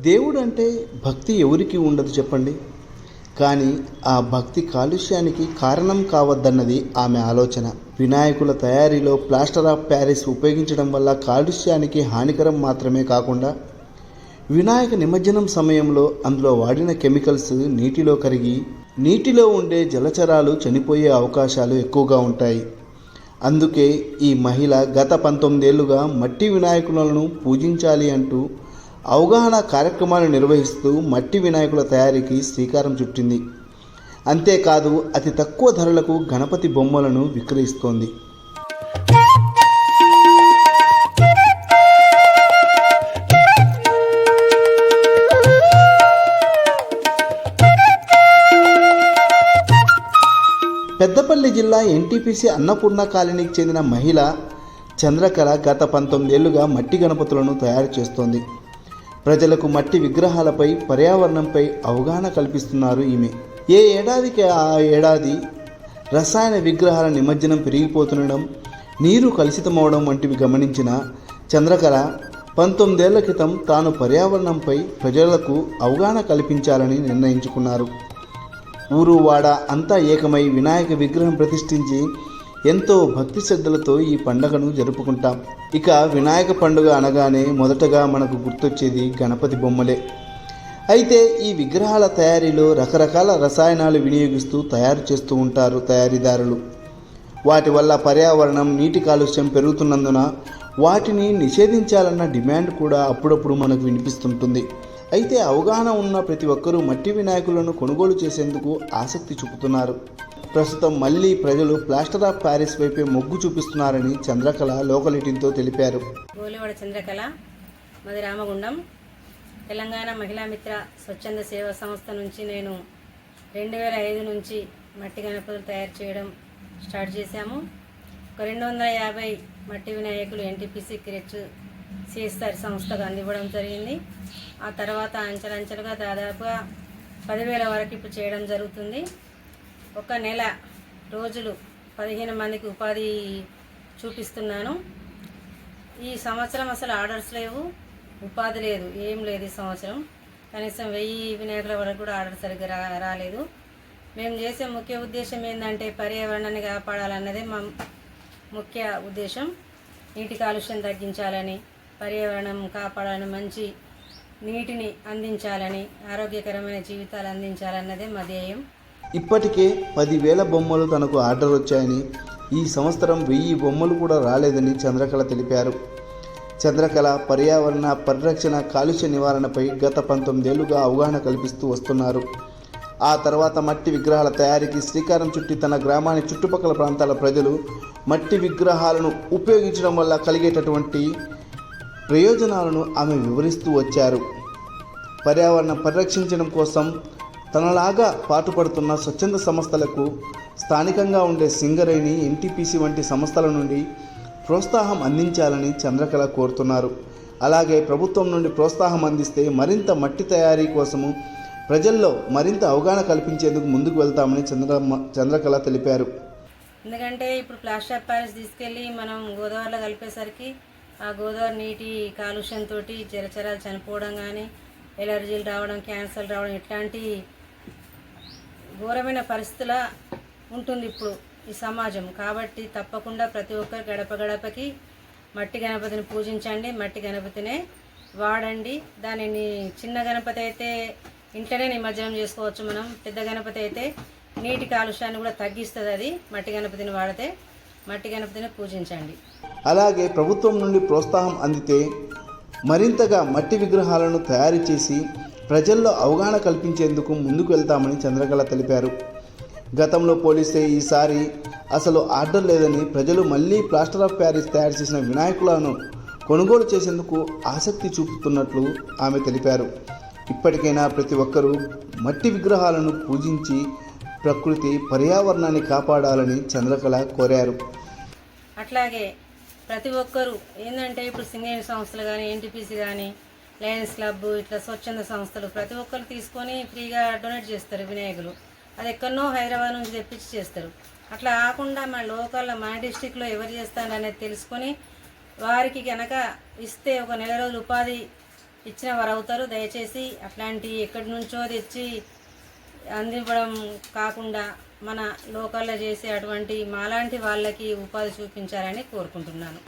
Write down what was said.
దేవుడు అంటే భక్తి ఎవరికి ఉండదు చెప్పండి. కానీ ఆ భక్తి కాలుష్యానికి కారణం కావద్దన్నది ఆమె ఆలోచన. వినాయకుల తయారీలో ప్లాస్టర్ ఆఫ్ ప్యారిస్ ఉపయోగించడం వల్ల కాలుష్యానికి హానికరం మాత్రమే కాకుండా వినాయక నిమజ్జనం సమయంలో అందులో వాడిన కెమికల్స్ నీటిలో కరిగి నీటిలో ఉండే జలచరాలు చనిపోయే అవకాశాలు ఎక్కువగా ఉంటాయి. అందుకే ఈ మహిళ గత పంతొమ్మిదేళ్ళుగా మట్టి వినాయకులను పూజించాలి అంటూ అవగాహన కార్యక్రమాలు నిర్వహిస్తూ మట్టి వినాయకుల తయారీకి శ్రీకారం చుట్టింది. అంతేకాదు అతి తక్కువ ధరలకు గణపతి బొమ్మలను విక్రయిస్తోంది. పెద్దపల్లి జిల్లా ఎన్టీపీసీ అన్నపూర్ణ కాలనీకి చెందిన మహిళ చంద్రకళ గత పంతొమ్మిదేళ్ళుగా మట్టి గణపతులను తయారు చేస్తోంది. ప్రజలకు మట్టి విగ్రహాలపై పర్యావరణంపై అవగాహన కల్పిస్తున్నారు ఈమె. ఏ ఏడాదికి ఆ ఏడాది రసాయన విగ్రహాల నిమజ్జనం పెరిగిపోతుండడం నీరు కలుషితమవడం వంటివి గమనించిన చంద్రకళ పంతొమ్మిదేళ్ళ క్రితం తాను పర్యావరణంపై ప్రజలకు అవగాహన కల్పించాలని నిర్ణయించుకున్నారు. ఊరు వాడ అంతా ఏకమై వినాయక విగ్రహం ప్రతిష్ఠించి ఎంతో భక్తి శ్రద్ధలతో ఈ పండుగను జరుపుకుంటాం. ఇక వినాయక పండుగ అనగానే మొదటగా మనకు గుర్తొచ్చేది గణపతి బొమ్మలే. అయితే ఈ విగ్రహాల తయారీలో రకరకాల రసాయనాలు వినియోగిస్తూ తయారు చేస్తూ ఉంటారు తయారీదారులు. వాటి వల్ల పర్యావరణం నీటి కాలుష్యం పెరుగుతున్నందున వాటిని నిషేధించాలన్న డిమాండ్ కూడా అప్పుడప్పుడు మనకు వినిపిస్తుంటుంది. అయితే అవగాహన ఉన్న ప్రతి ఒక్కరూ మట్టి వినాయకులను కొనుగోలు చేసేందుకు ఆసక్తి చూపుతున్నారు. ప్రస్తుతం మళ్ళీ ప్రజలు ప్లాస్టర్ ఆఫ్ ప్యారిస్ వైపే మొగ్గు చూపిస్తున్నారని చంద్రకళ లోకలిటీతో తెలిపారు. గోలివాడ చంద్రకళ మాది రామగుండం. తెలంగాణ మహిళా మిత్ర స్వచ్ఛంద సేవా సంస్థ నుంచి నేను రెండు వేల ఐదు నుంచి మట్టి గణపతులు తయారు చేయడం స్టార్ట్ చేశాము. ఒక రెండు వందల యాభై మట్టి వినాయకులు ఎన్టీపీసీ క్రెచ్ సిఎస్ఆర్ సంస్థకు అందివ్వడం జరిగింది. ఆ తర్వాత అంచెలంచెలుగా దాదాపుగా పదివేల వరకు ఇప్పుడు చేయడం జరుగుతుంది. ఒక నెల రోజులు పదిహేను మందికి ఉపాధి చూపిస్తున్నాను. ఈ సంవత్సరం అసలు ఆర్డర్స్ లేవు ఉపాధి లేదు ఏం లేదు ఈ సంవత్సరం. కనీసం వెయ్యి వినాయకుల వరకు కూడా ఆర్డర్ సరిగ్గా రా రాలేదు. మేము చేసే ముఖ్య ఉద్దేశం ఏంటంటే పర్యావరణాన్ని కాపాడాలన్నదే మా ముఖ్య ఉద్దేశం. నీటి కాలుష్యం తగ్గించాలని పర్యావరణం కాపాడాలని మంచి నీటిని అందించాలని ఆరోగ్యకరమైన జీవితాలు అందించాలన్నదే మా ధ్యేయం. ఇప్పటికే పదివేల బొమ్మలు తనకు ఆర్డర్ వచ్చాయని ఈ సంవత్సరం వెయ్యి బొమ్మలు కూడా రాలేదని చంద్రకళ తెలిపారు. చంద్రకళ పర్యావరణ పరిరక్షణ కాలుష్య నివారణపై గత పంతొమ్మిదేళ్ళుగా అవగాహన కల్పిస్తూ వస్తున్నారు. ఆ తర్వాత మట్టి విగ్రహాల తయారీకి శ్రీకారం చుట్టి తన గ్రామాన్ని చుట్టుపక్కల ప్రాంతాల ప్రజలు మట్టి విగ్రహాలను ఉపయోగించడం వల్ల కలిగేటటువంటి ప్రయోజనాలను ఆమె వివరిస్తూ వచ్చారు. పర్యావరణ పరిరక్షించడం కోసం తనలాగా పాటుపడుతున్న స్వచ్ఛంద సంస్థలకు స్థానికంగా ఉండే సింగరేణి ఎన్టీపీసీ వంటి సంస్థల నుండి ప్రోత్సాహం అందించాలని చంద్రకళ కోరుతున్నారు. అలాగే ప్రభుత్వం నుండి ప్రోత్సాహం అందిస్తే మరింత మట్టి తయారీ కోసము ప్రజల్లో మరింత అవగాహన కల్పించేందుకు ముందుకు వెళ్తామని చంద్ర చంద్రకళ తెలిపారు. ఎందుకంటే ఇప్పుడు ప్లాస్టర్ ఆఫ్ ప్యారిస్ తీసుకెళ్ళి మనం గోదావరిలో కలిపేసరికి ఆ గోదావరి నీటి కాలుష్యంతో జలచరాలు చనిపోవడం కానీ ఎలర్జీలు రావడం క్యాన్సర్ రావడం ఇట్లాంటి ఘోరమైన పరిస్థితుల ఉంటుంది ఇప్పుడు ఈ సమాజం. కాబట్టి తప్పకుండా ప్రతి ఒక్కరు గడప గడపకి మట్టి గణపతిని పూజించండి మట్టి గణపతినే వాడండి. దానిని చిన్న గణపతి అయితే ఇంటనే నిమజ్జనం చేసుకోవచ్చు మనం. పెద్ద గణపతి అయితే నీటి కాలుష్యాన్ని కూడా తగ్గిస్తుంది అది. మట్టి గణపతిని వాడితే మట్టి గణపతిని పూజించండి. అలాగే ప్రభుత్వం నుండి ప్రోత్సాహం అందితే మరింతగా మట్టి విగ్రహాలను తయారు చేసి ప్రజల్లో అవగాహన కల్పించేందుకు ముందుకు వెళ్తామని చంద్రకళ తెలిపారు. గతంలో పోలిస్తే ఈసారి అసలు ఆర్డర్ లేదని ప్రజలు మళ్ళీ ప్లాస్టర్ ఆఫ్ ప్యారిస్ తయారు చేసిన వినాయకులను కొనుగోలు చేసేందుకు ఆసక్తి చూపుతున్నట్లు ఆమె తెలిపారు. ఇప్పటికైనా ప్రతి ఒక్కరూ మట్టి విగ్రహాలను పూజించి ప్రకృతి పర్యావరణాన్ని కాపాడాలని చంద్రకళ కోరారు. అట్లాగే ప్రతి ఒక్కరూ ఏంటంటే ఇప్పుడు సింగరేణి సంస్థలు కానీ ఎన్టీపీసీ కానీ లయన్స్ క్లబ్ ఇట్లా స్వచ్ఛంద సంస్థలు ప్రతి ఒక్కరు తీసుకొని ఫ్రీగా డొనేట్ చేస్తారు వినాయకులు. అది ఎక్కడనో హైదరాబాద్ నుంచి తెప్పించి చేస్తారు. అట్లా కాకుండా మన లోకల్లో మన డిస్టిక్లో ఎవరు చేస్తారు అనేది తెలుసుకొని వారికి కనుక ఇస్తే ఒక నెల రోజులు ఉపాధి ఇచ్చిన వారు అవుతారు. దయచేసి అట్లాంటి ఎక్కడి నుంచో తెచ్చి అందివ్వడం కాకుండా మన లోకల్లో చేసే అటువంటి మాలాంటి వాళ్ళకి ఉపాధి చూపించాలని కోరుకుంటున్నాను.